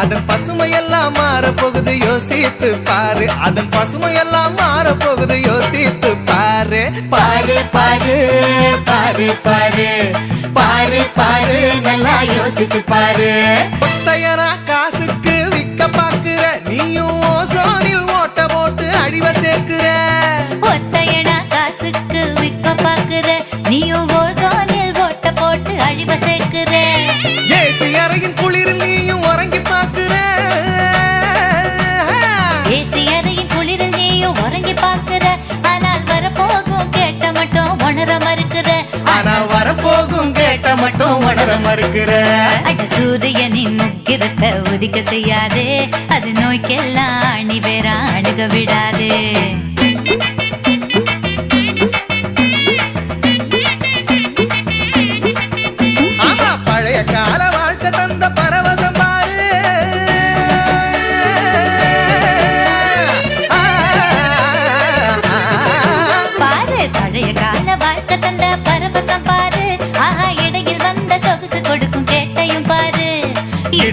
அதன் பசுமையெல்லாம் மாற போகுது யோசித்து பாரு. அதன் பசுமையெல்லாம் மாற போகுது யோசித்து பாரு. பாரு பாரு பாரு பாரு. பாரு பாரு நல்லா யோசித்து பாரு. ஒத்தையரா காசுக்கு விக்க பாக்குற நீயும் ஓசோனில் ஓட்ட போட்டு அடிவ சேர்க்கிற. ஒத்தையடா காசுக்கு விற்க பாக்குற நீயும் ஓசோனில் மறுக்கிற? அட சூரியனின் முக்கிரத்தை உதிக்க செய்யாதே. அது நோய்க்கெல்லாம் அணி வேற அணுக விடாதே. ஆமா பழைய கால வாழ்க்கை தந்த பரவசம் பாரு. ஆ, ஆ, ஆ. பாரு பழைய கால வாழ்க்கை தந்த பரவசம்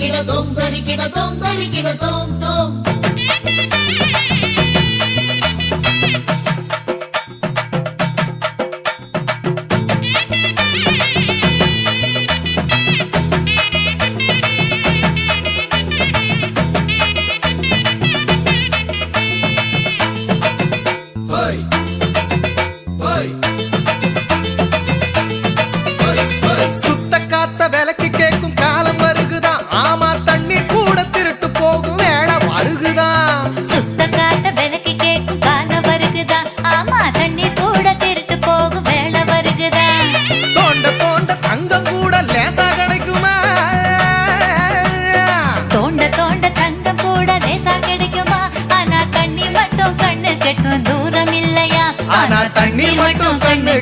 தொங்கரிக்கிட தொங்கரிக்கிட தொங்கரிக்கிட தோம் தோம்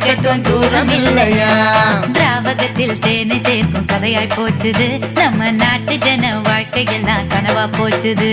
கண்ணு தூரம் இல்லையா? திராவகத்தில் தேனை சேர்க்கும் கதையாய் போச்சுது. நம்ம நாட்டு ஜன வாழ்க்கையெல்லாம் கனவா போச்சுது.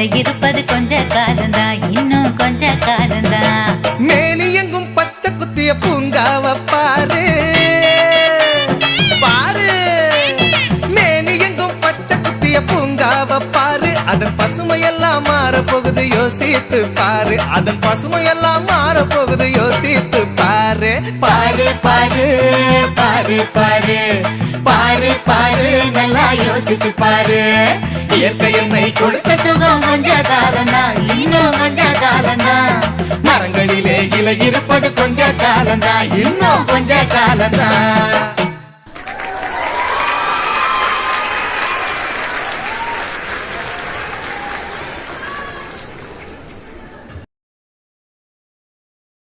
மரங்களிலே இருப்பது கொஞ்ச காலந்தா இன்னும் கொஞ்ச காலந்தா மேனி எங்கும் பச்சை குத்திய பூங்காவ பாரு. பாரு. மேனி எங்கும் பச்சை குத்திய பூங்காவ பாரு. அதன் பசுமையெல்லாம் மாற போகுது யோசித்து பாரு. அதன் பசுமையெல்லாம் மாற போகுது யோசித்து பாரு. பாரு பாரு பாரு பாரு. பாரு பாரு நல்லா யோசித்து பாரு. இயற்கை என்னை கொடுத்த மரங்களிலே இருப்பது கொஞ்ச காலந்தா இன்னும் கொஞ்ச காலந்தா